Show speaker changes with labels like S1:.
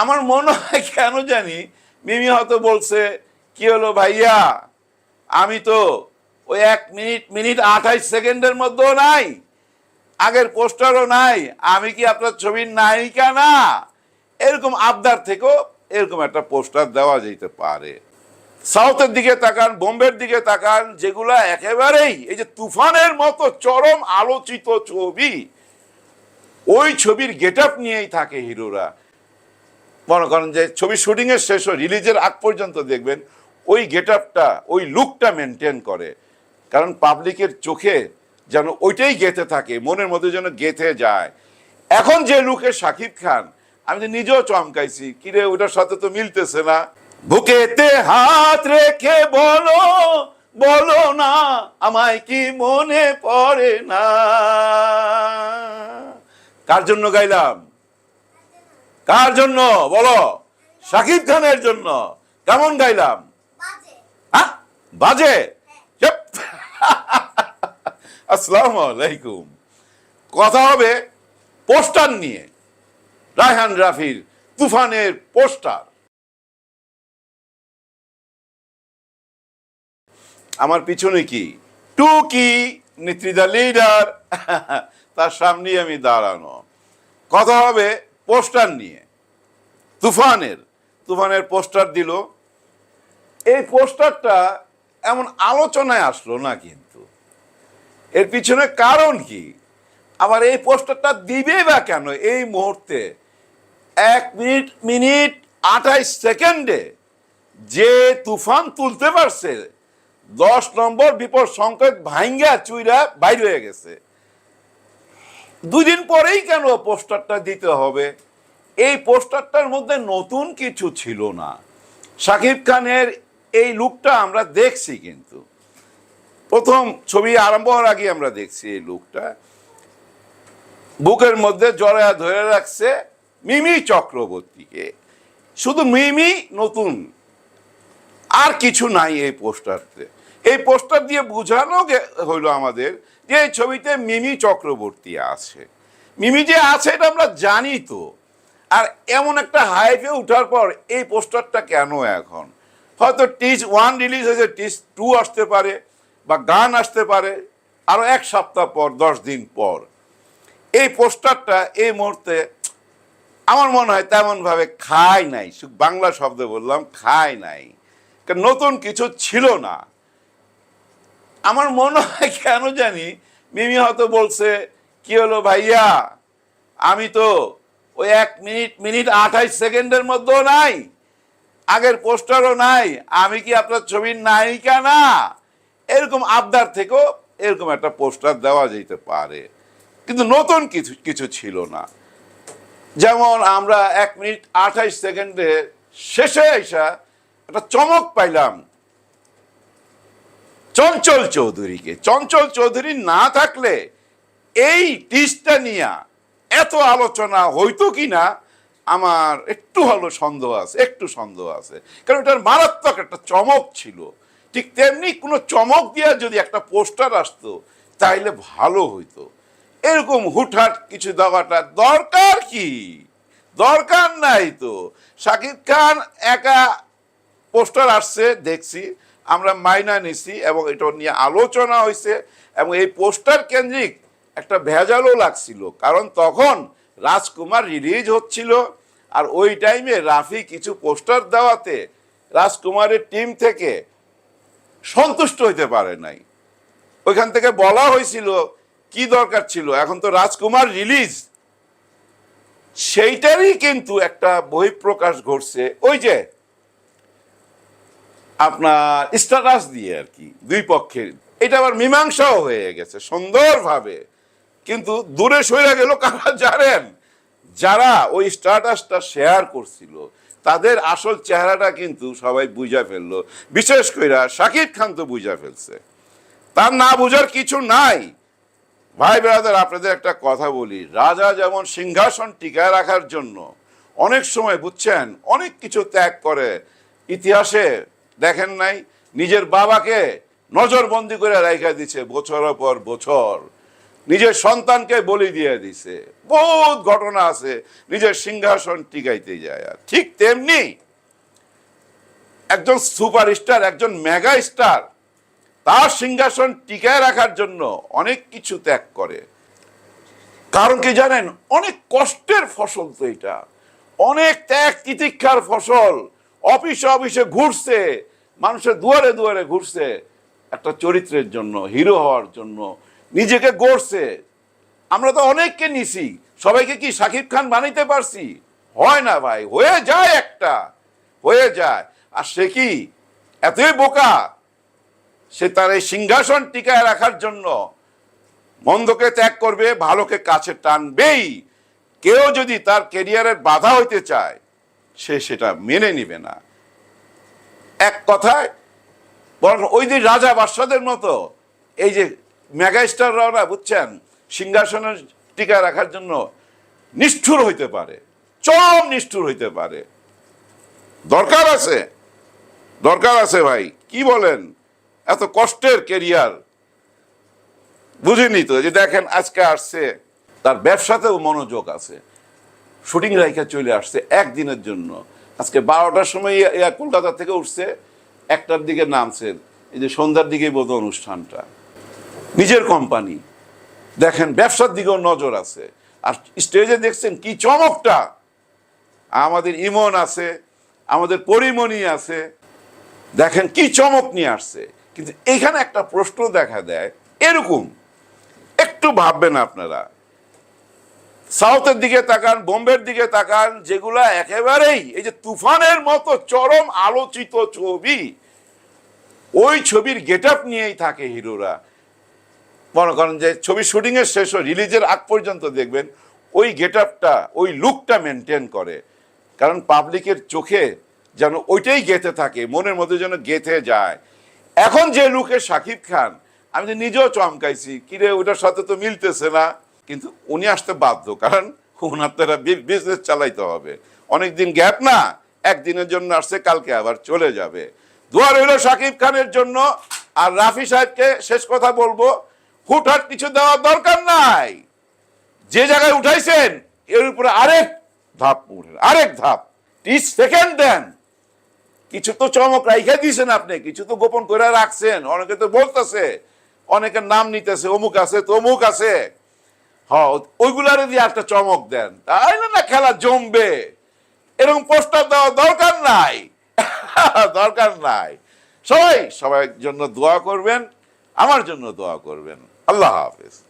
S1: আমার মনে হয় কেন জানি মিমি হয়তো বলছে, কি হলো ভাইয়া? আমি তো ওই এক মিনিট মিনিট আঠাইশ সেকেন্ডের মধ্যেও নাই। আগের পোস্টারও নাই। আমি কি আপনার ছবির নায়িকা না? এরকম আবদার থেকেও এরকম একটা পোস্টার দেওয়া যেতে পারে। সাউথের দিকে তাকান, বোম্বের দিকে তাকান, যেগুলা একেবারেই এই যে তুফানের মতো চরম আলোচিত ছবি, ওই ছবির গেট আপ নিয়েই থাকে হিরোরা। মনে করেন যে ছবি শুটিংয়ের শেষ রিলিজের আগ পর্যন্ত দেখবেন, ওই গেট আপটা ওই লুকটা মেনটেন করে। কারণ পাবলিকের চোখে যেন ওইটাই গেঁথে থাকে, মনের মধ্যে যেন গেঁথে যায়। এখন যে লুকে শাকিব খান, আমি তো নিজেও চমকাইছি, কিরে, ওটার সাথে তো মিলতেছে না। বুকেতে হাত রেখে বলো বলো না, আমায় কি মনে পড়ে না? কার জন্য গাইলাম? কার জন্য? বলো। শাকিব খানের জন্য। কেমন গাইলাম?
S2: বাজে।
S1: হ্যাঁ? বাজে? চুপ। আসসালামু আলাইকুম। কথা হবে পোস্টার নিয়ে। রায়হান রাফির তুফানের পোস্টার। আমার পিছনে কি? টু কি নেত্রী লিডার তার সামনেই আমি দাঁড়ানো। কথা হবে পোস্টার নিয়ে, তুফানের তুফানের পোস্টার দিল। এই পোস্টারটা এমন আলোচনায় আসলো না কিন্তু। এর পিছনে কারণ কি? আবার এই পোস্টারটা দিবে বা কেন? এই মুহূর্তে এক মিনিট মিনিট, আঠাইশ সেকেন্ডে যে তুফান তুলতে পারছে, দশ নম্বর বিপদ সংকেত ভাঙ্গা চুইরা বাইর হয়ে গেছে। দুই দিন পরেই কেন পোস্টারটা দিতে হবে? এই পোস্টারটার মধ্যে নতুন কিছু ছিল না। শাকিব খানের এই লুকটা আমরা দেখছি কিন্তু। প্রথম ছবি আরম্ভ হওয়ার আগে আমরা দেখছি এই লুকটা। বুকের মধ্যে জড়া ধরে রাখছে মিমি চক্রবর্তীকে। শুধু মিমি নতুন। আর কিছু নাই এই পোস্টারতে। এই পোস্টার দিয়ে বোঝানো হইল আমাদের যে এই ছবিতে মিমি চক্রবর্তী আছে। মিমি যে আছে এটা আমরা জানি তো। আর এমন একটা হাইপে ওঠার পর এই পোস্টারটা কেন এখন? হয়তো টিচ ওয়ান রিলিজ হয়েছে টিচ টু আসতে পারে বা গান আসতে পারে আরও এক সপ্তাহ পর, দশ দিন পর। এই পোস্টারটা এই মুহূর্তে আমার মনে হয় তেমনভাবে খায় নাই। বাংলা শব্দ বললাম, খায় নাই। নতুন কিছু ছিল না। আমার মনে হয় কেন জানি মিমি হয়তো বলছে, কি হলো ভাইয়া? আমি তো ওই এক মিনিট মিনিট আঠাইশ সেকেন্ডের মধ্যেও নাই। আগের পোস্টারও নাই। আমি কি আপনার ছবির নায়িকা না? এরকম আবদার থেকেও এরকম একটা পোস্টার দেওয়া যেতে পারে। কিন্তু নতুন কিছু কিছু ছিল না। যেমন আমরা এক মিনিট আঠাইশ সেকেন্ডে শেষে এসা একটা চমক পাইলাম। চঞ্চল চৌধুরীকে। চঞ্চল চৌধুরী না থাকলে এই টিসটা নিয়ে এত আলোচনা হইতো কি না আমার একটু হলো সন্দেহ আছে, একটু সন্দেহ আছে। কারণ এটার মারাত্মক একটা চমক ছিল। ঠিক তেমনি কোনো চমক দিয়ে যদি একটা পোস্টার আসতো, তাইলে ভালো হইতো। এরকম হুটহাট কিছু দেওয়াটা দরকার কি? দরকার নাই তো। শাকিব খান একা পোস্টার আসছে, দেখছি। আমরা মাইনা নিছি এবং এটা নিয়ে আলোচনা হয়েছে এবং এই পোস্টার কেন্দ্রিক একটা ভেজালও লাগছিল। কারণ তখন রাজকুমার রিলিজ হচ্ছিল আর ওই টাইমে রাফি কিছু পোস্টার দেওয়াতে রাজকুমারের টিম থেকে সন্তুষ্ট হইতে পারে নাই। ওইখান থেকে বলা হয়েছিল কি দরকার ছিল? এখন তো রাজকুমার রিলিজ। সেইটারই কিন্তু একটা বহিঃপ্রকাশ ঘটছে। ওই যে আপনার স্ট্যাটাস দিয়ে আর কি, দুই পক্ষের। এটা আবার মীমাংসাও হয়ে গেছে, সুন্দরভাবে। কিন্তু দূরে সরে গেল কারা জানেন? যারা ওই স্ট্যাটাসটা শেয়ার করছিল, তাদের আসল চেহারাটা কিন্তু সবাই বুঝা ফেলল। বিশেষ করে শাকিব খান তো বুঝা ফেলছে। তার না বুঝার কিছু নাই। ভাই ব্রাদার, আপনাদের একটা কথা বলি। রাজা যেমন সিংহাসন টিকায় রাখার জন্য অনেক সময়, বুঝছেন? অনেক কিছু ত্যাগ করে। ইতিহাসে দেখেন নাই, নিজের বাবাকে নজরবন্দি করে রেখে দিছে বছরের পর বছর। নিজের সন্তানকে বলি দিয়ে দিছে। বহুত ঘটনা আছে, নিজের সিংহাসন টিকাইতে যায় ঠিক তেমনি একজন সুপারস্টার, একজন মেগা স্টার তার সিংহাসন টিকায় রাখার জন্য অনেক কিছু ত্যাগ করে। কারণ কি জানেন, অনেক কষ্টের ফসল তো এটা। অনেক ত্যাগ তিতিক্ষার ফসল অফিসে অফিসে ঘুরছে, মানুষের দুয়ারে দুয়ারে ঘুরছে, একটা চরিত্রের জন্য, হিরো হওয়ার জন্য, নিজেকে গড়ছে। আমরা তো অনেককে নিছি, সবাইকে কি সাকিব খান বানাইতে পারছি? হয় না ভাই, হয়ে যায় একটা, হয়ে যায়। আর সে কি এতই বোকা? সে তার এই সিংহাসন টিকায় রাখার জন্য মন্দকে ত্যাগ করবে, ভালোকে কাছে টানবেই। কেউ যদি তার কেরিয়ারের বাধা হইতে চায় সে সেটা মেনে নিবে না। এক কথায়, বরং ওই যে রাজা বাদশাদের মতো, এই যে মেগাস্টাররাও না বুঝছেন, সিংহাসনের টিকা রাখার জন্য নিষ্ঠুর হইতে পারে, চরম নিষ্ঠুর হইতে পারে। দরকার আছে দরকার আছে ভাই, কি বলেন? এত কষ্টের কেরিয়ার। বুঝিনি তো যে দেখেন, আজকে আসছে, তার ব্যবসাতেও মনোযোগ আছে। শুটিং রাইখা চলে আসছে একদিনের জন্য। আজকে বারোটার সময় কলকাতা থেকে উঠছে, একটার দিকে নামছে। এই যে সন্ধ্যার দিকে বোধ অনুষ্ঠানটা। নিজের কোম্পানি দেখেন, ব্যবসার দিকেও নজর আছে। আর স্টেজে দেখছেন কি চমকটা! আমাদের ইমন আছে, আমাদের পরিমণি আছে। দেখেন কি চমক নিয়ে আসছে। কিন্তু এখানে একটা প্রশ্ন দেখা দেয়, এরকম। একটু ভাববেন আপনারা সাউথের দিকে তাকান, বোম্বের দিকে তাকান, যেগুলা একেবারেই এই যে তুফানের মতো চরম আলোচিত ছবি, ওই ছবির গেট নিয়েই থাকে হিরোরা। মনে করেন যে ছবি শুটিং এর শেষ রিলিজের আগ পর্যন্ত দেখবেন, ওই গেট ওই লুকটা মেনটেন করে। কারণ পাবলিকের চোখে যেন ওইটাই গেঁথে থাকে, মনের মধ্যে যেন গেঁথে যায়। এখন যে লুকে শাকিব খান, আমি নিজেও চমকাইছি, কিরে, ওটার সাথে তো মিলতেছে না। কিন্তু উনি আসতে বাধ্য, কারণ ওনার তারা বিজনেস চালাইতে হবে। অনেকদিন গ্যাপ না, একদিনের জন্য আসছে, কালকে আবার চলে যাবে। দোয়া রইল শাকিব খানের জন্য, আর রাফি সাহেবকে শেষ কথা বলব হুটহাট কিছু দেওয়ার দরকার নাই। যে জায়গায় উঠাইছেন, এর উপরে আরেক ধাপ আরেক ধাপ। সেকেন্ড দেন। কিছু তো চমক রাইখে দিয়েছেন আপনি, কিছু তো গোপন করে রাখছেন, অনেকে তো বলতেছে, অনেকের নাম নিতেছে, অমুক আছে, তমুক আছে। হ ওইগুলারে দিয়ে একটা চমক দেন। তাই না খেলা জমবে। এরকম প্রস্তাব দেওয়া দরকার নাই। দরকার নাই। সবাই সবাই জন্য দোয়া করবেন, আমার জন্য দোয়া করবেন। আল্লাহ হাফেজ।